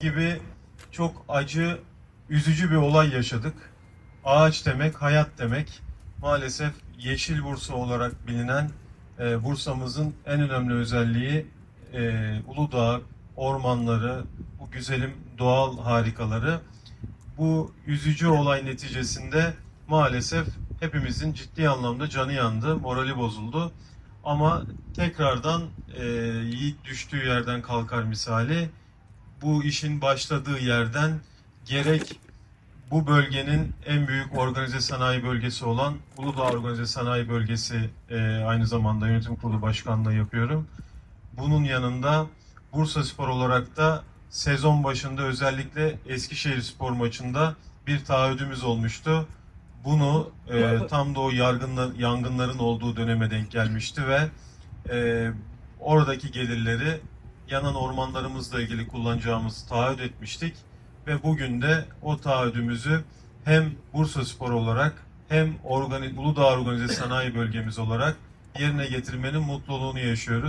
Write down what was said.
gibi çok acı, üzücü bir olay yaşadık. Ağaç demek, hayat demek. Maalesef Yeşil Bursa olarak bilinen e, Bursa'mızın en önemli özelliği e, Uludağ, ormanları, bu güzelim doğal harikaları. Bu üzücü olay neticesinde maalesef hepimizin ciddi anlamda canı yandı, morali bozuldu. Ama tekrardan e, yiğit düştüğü yerden kalkar misali bu işin başladığı yerden gerek bu bölgenin en büyük organize sanayi bölgesi olan Uludağ Organize Sanayi Bölgesi e, aynı zamanda yönetim kurulu başkanlığı yapıyorum. Bunun yanında Bursa Spor olarak da sezon başında özellikle Eskişehir Spor maçında bir taahhüdümüz olmuştu. Bunu e, tam da o yargınla, yangınların olduğu döneme denk gelmişti ve e, oradaki gelirleri yanan ormanlarımızla ilgili kullanacağımız taahhüt etmiştik ve bugün de o taahhüdümüzü hem Bursa Spor olarak hem organi, Uludağ Organize Sanayi Bölgemiz olarak yerine getirmenin mutluluğunu yaşıyoruz.